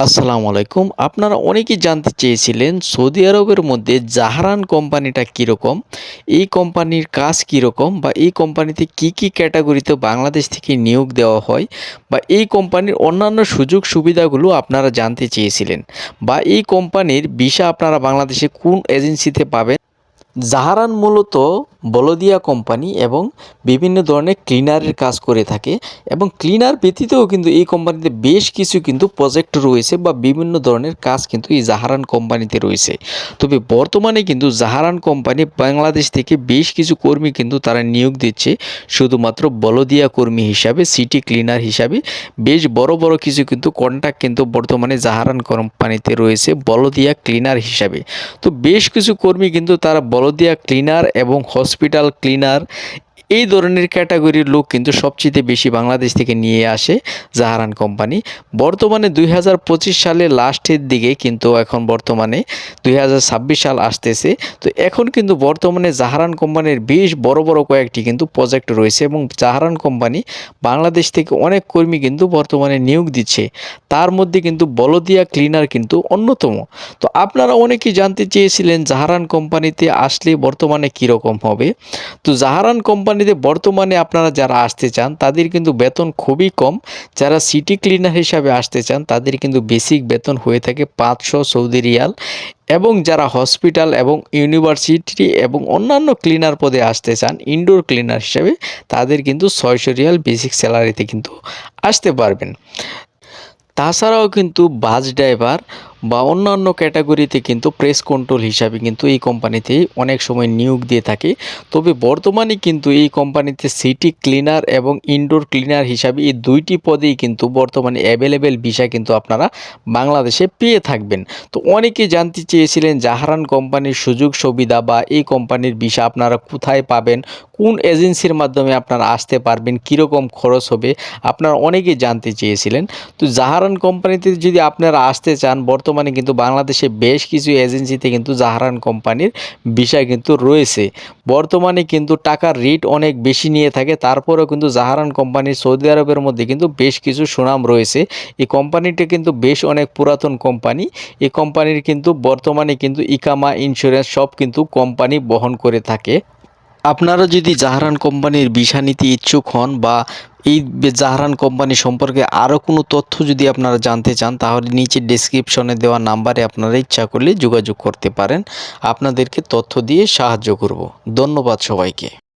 আসসালামু আলাইকুম। আপনারা অনেকেই জানতে চেয়েছিলেন সৌদি আরবের মধ্যে জাহারান কোম্পানিটা কীরকম, এই কোম্পানির কাজ কীরকম বা এই কোম্পানিতে কি কি ক্যাটাগরিতে বাংলাদেশ থেকে নিয়োগ দেওয়া হয় বা এই কোম্পানির অন্যান্য সুযোগ সুবিধাগুলো আপনারা জানতে চেয়েছিলেন বা এই কোম্পানির ভিসা আপনারা বাংলাদেশে কোন এজেন্সিতে পাবেন? জাহারান মূলত বলদিয়া কোম্পানি এবং বিভিন্ন ধরনের ক্লিনারের কাজ করে থাকে এবং ক্লিনার ব্যতীতও কিন্তু এই কোম্পানিতে বেশ কিছু কিন্তু প্রজেক্ট রয়েছে বা বিভিন্ন ধরনের কাজ কিন্তু এই জাহারান কোম্পানিতে রয়েছে। তবে বর্তমানে কিন্তু জাহারান কোম্পানি বাংলাদেশ থেকে বেশ কিছু কর্মী কিন্তু তারা নিয়োগ দিচ্ছে। শুধুমাত্র বলদিয়া কর্মী হিসাবে, সিটি ক্লিনার হিসাবে বেশ বড় বড় কিছু কিন্তু কন্ট্যাক্ট কিন্তু বর্তমানে জাহারান কোম্পানিতে রয়েছে বলদিয়া ক্লিনার হিসাবে। তো বেশ কিছু কর্মী কিন্তু তারা বলদিয়া ক্লিনার এবং হসপিটাল ক্লিনার এই ধরনের ক্যাটাগরির লোক কিন্তু সবচেয়ে বেশি বাংলাদেশ থেকে নিয়ে আসে জাহারান কোম্পানি। বর্তমানে দুই হাজার পঁচিশ সালে লাস্টের দিকে কিন্তু এখন বর্তমানে দুই হাজার ছাব্বিশ সাল আসতেছে। তো এখন কিন্তু বর্তমানে জাহারান কোম্পানির বেশ বড় বড় কয়েকটি কিন্তু প্রজেক্ট রয়েছে এবং জাহারান কোম্পানি বাংলাদেশ থেকে অনেক কর্মী কিন্তু বর্তমানে নিয়োগ দিচ্ছে। তার মধ্যে কিন্তু বলদিয়া ক্লিনার কিন্তু অন্যতম। তো আপনারা অনেকেই জানতে চেয়েছিলেন জাহারান কোম্পানিতে আসলে বর্তমানে কীরকম হবে। তো জাহারান কোম্পানিতে বর্তমানে আপনারা যারা আসতে চান, তাদের কিন্তু বেতন খুবই কম। যারা সিটি ক্লিনার হিসাবে আসতে চান, তাদের কিন্তু বেসিক বেতন হয়ে থাকে পাঁচশো সৌদি রিয়াল। এবং যারা হসপিটাল এবং ইউনিভার্সিটি এবং অন্যান্য ক্লিনার পদে আসতে চান, ইনডোর ক্লিনার হিসেবে, তাদের কিন্তু ছয়শো রিয়াল বেসিক স্যালারিতে কিন্তু আসতে পারবেন। তাছাড়াও কিন্তু বাস ড্রাইভার বা অন্যান্য ক্যাটাগরিতে কিন্তু প্রেস কন্ট্রোল হিসাবে কিন্তু এই কোম্পানিতে অনেক সময় নিয়োগ দিয়ে থাকে। তবে বর্তমানে কিন্তু এই কোম্পানিতে সিটি ক্লিনার এবং ইনডোর ক্লিনার হিসাবে এই দুইটি পদেই কিন্তু বর্তমানে অ্যাভেলেবেল ভিসা কিন্তু আপনারা বাংলাদেশে পেয়ে থাকবেন। তো অনেকে জানতে চেয়েছিলেন জাহারান কোম্পানির সুযোগ সুবিধা বা এই কোম্পানির ভিসা আপনারা কোথায় পাবেন কোন এজেন্সির মাধ্যমে আপনারা আসতে পারবেন, কীরকম খরচ হবে, আপনারা অনেকেই জানতে চেয়েছিলেন। তো জাহারান কোম্পানিতে যদি আপনারা আসতে চান, বর্তমানে কিন্তু বাংলাদেশে বেশ কিছু এজেন্সিতে কিন্তু জাহারান কোম্পানির বিষয় কিন্তু রয়েছে। বর্তমানে কিন্তু টাকার রেট অনেক বেশি নিয়ে থাকে, তারপরেও কিন্তু জাহারান কোম্পানির সৌদি আরবের মধ্যে কিন্তু বেশ কিছু সুনাম রয়েছে। এই কোম্পানিটা কিন্তু বেশ অনেক পুরাতন কোম্পানি, এই কোম্পানির কিন্তু বর্তমানে কিন্তু ইকামা ইন্স্যুরেন্স সব কিন্তু কোম্পানি বহন করে থাকে। আপনারা যদি জাহারান কোম্পানির ভিসা নিতে ইচ্ছুক হন বা এই জাহারান কোম্পানি সম্পর্কে আরও কোনো তথ্য যদি আপনারা জানতে চান, তাহলে নিচে ডিসক্রিপশনে দেওয়া নাম্বারে আপনারা ইচ্ছা করলে যোগাযোগ করতে পারেন। আপনাদেরকে তথ্য দিয়ে সাহায্য করব। ধন্যবাদ সবাইকে।